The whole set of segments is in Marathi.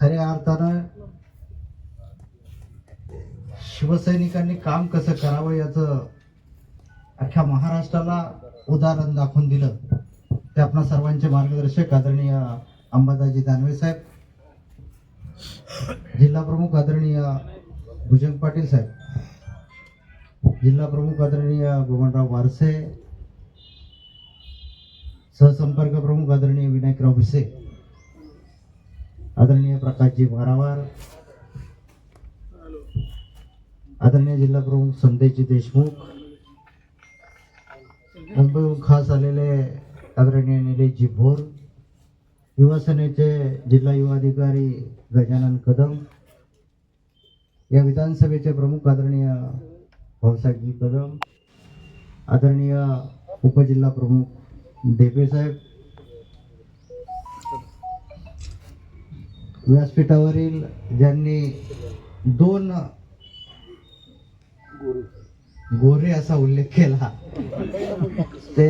खऱ्या अर्थानं शिवसैनिकांनी काम कसं करावं याचं अख्ख्या महाराष्ट्राला उदाहरण दाखवून दिलं. ते आपणा सर्वांचे मार्गदर्शक आदरणीय अंबादाजी दानवे साहेब जिल्हा प्रमुख आदरणीय भुजंग पाटील साहेब जिल्हा प्रमुख आदरणीय गोवनराव वारसे सहसंपर्क प्रमुख आदरणीय विनायकराव भिसे आदरणीय प्रकाशजी वारावार आदरणीय जिल्हा प्रमुख संदेशजी देशमुख मुंबईहून खास आलेले आदरणीय निलेशजी भोर युवासेनेचे जिल्हा युवा अधिकारी गजानन कदम या विधानसभेचे प्रमुख आदरणीय भाऊसाहेबजी कदम आदरणीय उपजिल्हा प्रमुख डेपे साहेब व्यासपीठावरील ज्यांनी दोन गोरे असा उल्लेख केला ते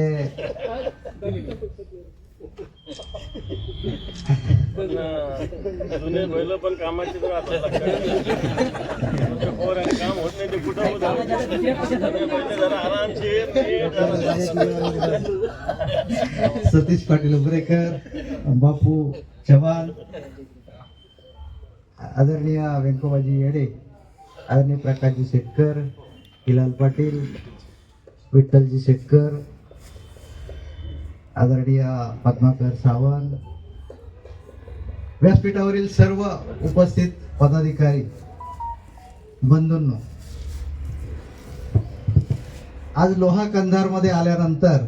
जुने पण कामाचे तर काम होत नाही ते कुठं जरा आरामशीर सतीश पाटील उमरेकर बापू चव्हाण आदरणीय व्यंकोबाजी येडे आदरणीय प्रकाशजी शेटकर हिलाल पाटील विठ्ठलजी शेटकर आदरणीय पद्माकर सावंत व्यासपीठावरील सर्व उपस्थित पदाधिकारी बंधूंनो आज लोहा कंधारमध्ये आल्यानंतर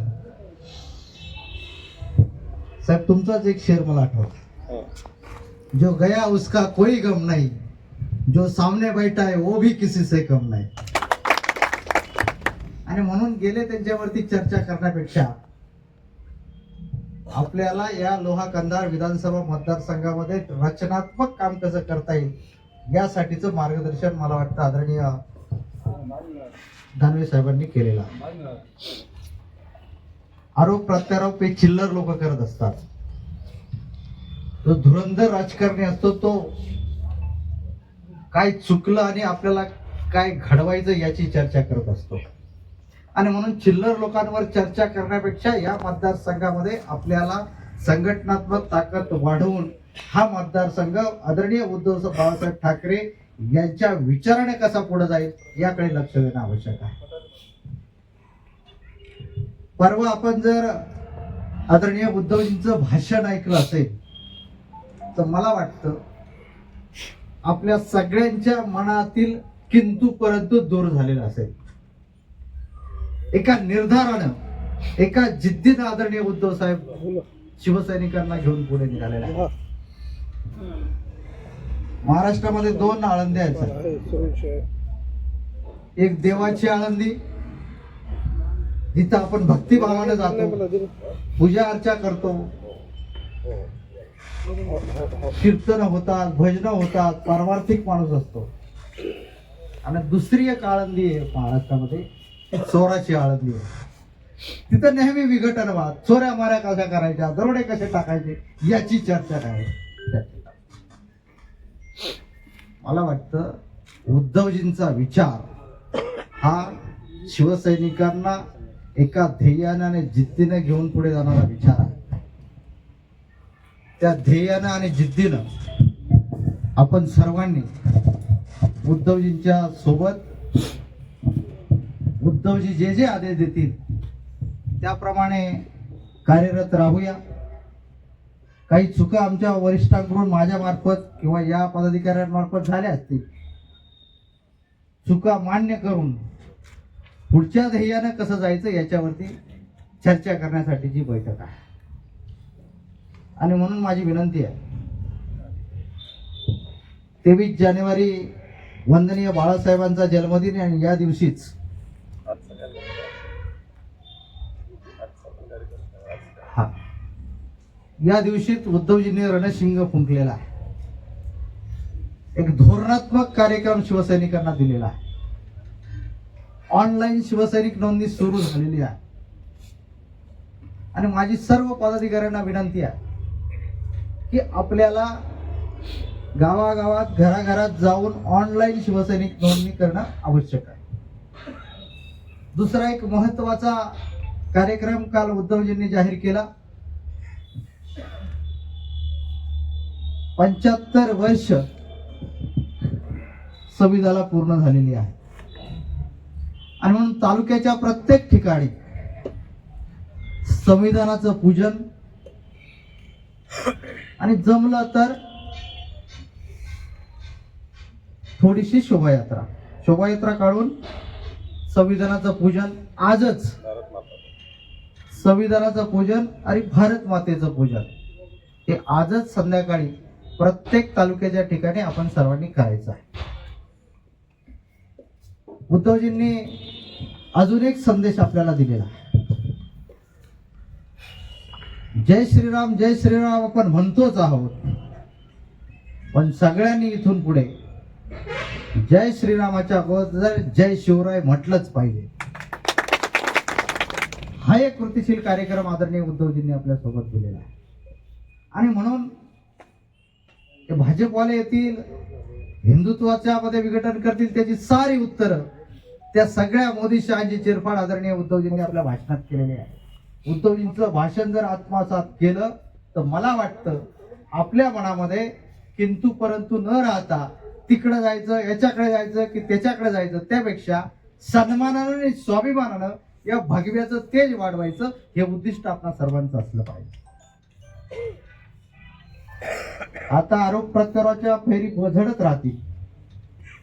साहेब तुमचाच एक शेर मला आठवला हो. जो गया उसका कोई गम नहीं। जो सामने बैठा है वो भी किसी से कम नाही। आणि म्हणून गेले त्यांच्यावरती चर्चा करण्यापेक्षा आपल्याला या लोहा कंधार विधानसभा मतदारसंघामध्ये रचनात्मक काम कसं करता येईल यासाठीचं मार्गदर्शन मला वाटतं आदरणीय दानवे साहेबांनी केलेलं आरोप प्रत्यारोप हे चिल्लर लोक करत असतात. जो धुरंधर राजकारणी असतो तो काय चुकलं आणि आपल्याला काय घडवायचं याची चर्चा करत असतो. आणि म्हणून चिल्लर लोकांवर चर्चा करण्यापेक्षा या मतदारसंघामध्ये आपल्याला संघटनात्मक ताकद वाढवून हा मतदारसंघ आदरणीय उद्धव बाळासाहेब ठाकरे यांच्या विचाराने कसा पुढे जाईल याकडे लक्ष देणं आवश्यक आहे. परवा आपण जर आदरणीय उद्धवजींचं भाषण ऐकलं असेल तर मला वाटतं आपल्या सगळ्यांच्या मनातील किंतु परंतु दूर झालेला असेल. एका निर्धारानं एका जिद्दीत आदरणीय उद्धव साहेब शिवसैनिकांना घेऊन पुढे निघालेला आहे महाराष्ट्रामध्ये दोन आळंदी आहेत एक देवाची आळंदी जिथं आपण भक्तिभावाने जातो पूजा अर्चा करतो. कीर्तन होतात भजन होतात पारमार्थिक माणूस असतो. आणि दुसरी एक आळंदी आहे महाराष्ट्रामध्ये चोराची आळंदी आहे. तिथं नेहमी विघटनवाद चोऱ्या माऱ्या कशा करायच्या दरोडे कसे टाकायचे याची चर्चा काय? मला वाटतं उद्धवजींचा विचार हा शिवसैनिकांना एका ध्येयाने आणि जिद्दीने घेऊन पुढे जाणारा विचार आहे. त्या ध्येयानं आणि जिद्दीनं आपण सर्वांनी उद्धवजींच्या सोबत उद्धवजी जे जे आदेश देतील त्याप्रमाणे कार्यरत राहूया. काही चुका आमच्या वरिष्ठांकडून माझ्या मार्फत किंवा या पदाधिकाऱ्यांमार्फत झाल्या असतील. चुका मान्य करून पुढच्या ध्येयानं कसं जायचं याच्यावरती चर्चा करण्यासाठीची बैठक आहे. आणि म्हणून माझी विनंती आहे. तेवीस जानेवारी वंदनीय बाळासाहेबांचा जन्मदिन आणि या दिवशीच हा. या दिवशीच उद्धवजींनी रणशिंग फुंकलेला आहे. एक धोरणात्मक कार्यक्रम शिवसैनिकांना दिलेला आहे. ऑनलाईन शिवसैनिक नोंदणी सुरू झालेली आहे. आणि माझी सर्व पदाधिकाऱ्यांना विनंती आहे. की आपल्याला गावागावात घराघरात जाऊन ऑनलाईन शिवसैनिक नोंदणी करणं आवश्यक आहे. दुसरा एक महत्त्वाचा कार्यक्रम काल उद्धवजींनी जाहीर केला. पंच्याहत्तर वर्ष संविधाला पूर्ण झालेली आहे. आणि म्हणून तालुक्याच्या प्रत्येक ठिकाणी संविधानाचं पूजन आणि जमलं तर थोडीशी शोभायात्रा. शोभायात्रा काढून संविधानाचं पूजन आजच संविधानाचं पूजन आणि भारत मातेचं पूजन. हे आजच संध्याकाळी प्रत्येक तालुक्याच्या ठिकाणी आपण सर्वांनी करायचं आहे. उद्धवजींनी अजून एक संदेश आपल्याला दिलेला आहे जय श्रीराम जय श्रीराम आपण म्हणतोच आहोत. पण सगळ्यांनी इथून पुढे जय श्रीरामाच्या अगोदर जय शिवराय म्हटलंच पाहिजे. हा एक कृतीशील कार्यक्रम आदरणीय उद्धवजींनी आपल्यासोबत दिलेला आहे. आणि म्हणून ते भाजपवाले येतील हिंदुत्वाच्या मध्ये विघटन करतील त्याची सारी उत्तरं त्या सगळ्या मोदी शहाची चिरफाड आदरणीय उद्धवजींनी आपल्या भाषणात केलेली आहे उद्धवजींचं भाषण जर आत्मसात केलं तर मला वाटतं आपल्या मनामध्ये किंतु परंतु न राहता तिकडं जायचं याच्याकडे जायचं की त्याच्याकडे जायचं त्यापेक्षा सन्मानानं आणि स्वाभिमानानं या भगव्याचं तेज वाढवायचं हे उद्दिष्ट आपल्या सर्वांचं असलं पाहिजे. आता आरोप प्रत्यारोपच्या फेरी झडत राहतील.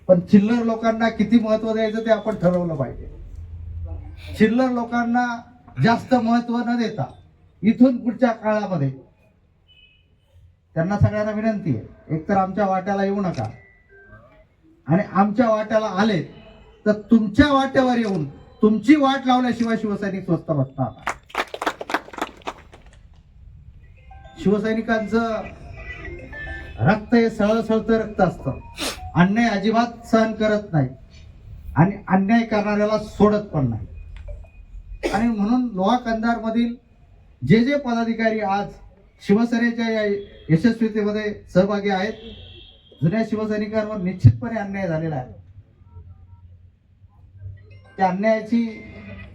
पण चिल्लर लोकांना किती महत्त्व द्यायचं ते आपण ठरवलं पाहिजे. चिल्लर लोकांना जास्त महत्त्व न देता इथून पुढच्या काळामध्ये त्यांना सगळ्यांना विनंती आहे एकतर आमच्या वाट्याला येऊ नका. आणि आमच्या वाट्याला आले तर तुमच्या वाट्यावर येऊन तुमची वाट लावल्याशिवाय शिवसैनिक स्वस्त बसणार शिवसैनिकांचं रक्त हे सळसळतं रक्त असतं. अन्याय अजिबात सहन करत नाही आणि अन्याय करणाऱ्याला सोडत पण नाही. आणि म्हणून लोहा कंधार मधील जे जे पदाधिकारी आज शिवसेनेच्या या यशस्वीतेमध्ये सहभागी आहेत जुन्या शिवसैनिकांवर निश्चितपणे अन्याय झालेला आहे. त्या अन्यायाची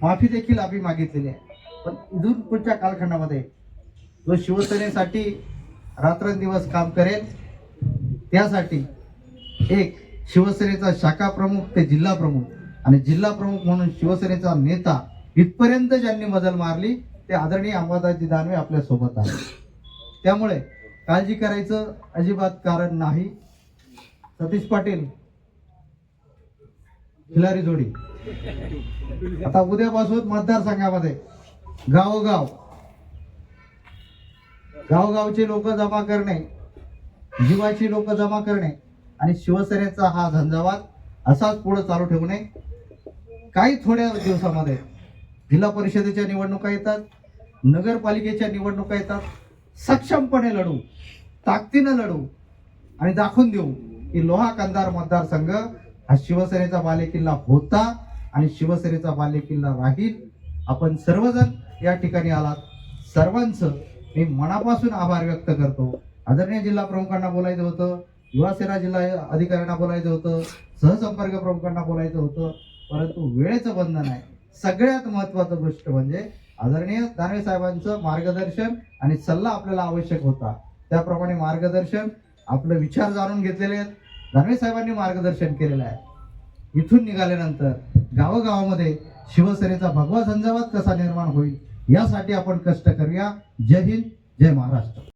माफी देखील आम्ही मागितलेली आहे. पण इथून पुढच्या कालखंडामध्ये जो शिवसेनेसाठी रात्रंदिवस काम करेल त्यासाठी एक शिवसेनेचा शाखा प्रमुख ते जिल्हा प्रमुख आणि जिल्हा प्रमुख म्हणून शिवसेनेचा नेता इथपर्यंत ज्यांनी मजल मारली ते आदरणीय अंबादासजी दानवे आपल्यासोबत आहे त्यामुळे काळजी करायचं अजिबात कारण नाही. सतीश पाटील खिलारी जोडी. आता उद्यापासून मतदारसंघामध्ये गावोगाव गावगावचे लोक जमा करणे जीवाची लोक जमा करणे आणि शिवसेनेचा हा झंझावात असाच पुढे चालू ठेवणे. काही थोड्या दिवसामध्ये जिल्हा परिषदेच्या निवडणुका येतात नगरपालिकेच्या निवडणुका येतात. सक्षमपणे लढू ताकदीनं लढू आणि दाखवून देऊ की लोहा कंधार मतदारसंघ हा शिवसेनेचा बालेकिल्ला होता आणि शिवसेनेचा बालेकिल्ला राहील. आपण सर्वजण या ठिकाणी आलात. सर्वांचं मी मनापासून आभार व्यक्त करतो. आदरणीय जिल्हा प्रमुखांना बोलायचं होतं युवासेना जिल्हा अधिकाऱ्यांना बोलायचं होतं सहसंपर्क प्रमुखांना बोलायचं होतं परंतु वेळेचं बंधन आहे. सगळ्यात महत्वाचं गोष्ट म्हणजे आदरणीय दानवे साहेबांचं मार्गदर्शन आणि सल्ला आपल्याला आवश्यक होता. त्याप्रमाणे मार्गदर्शन आपले विचार जाणून घेतलेले आहेत. दानवे साहेबांनी मार्गदर्शन केलेलं आहे. इथून निघाल्यानंतर गावोगावामध्ये शिवसेनेचा भगवा झंझावात कसा निर्माण होईल यासाठी आपण कष्ट करूया. जय हिंद जय महाराष्ट्र.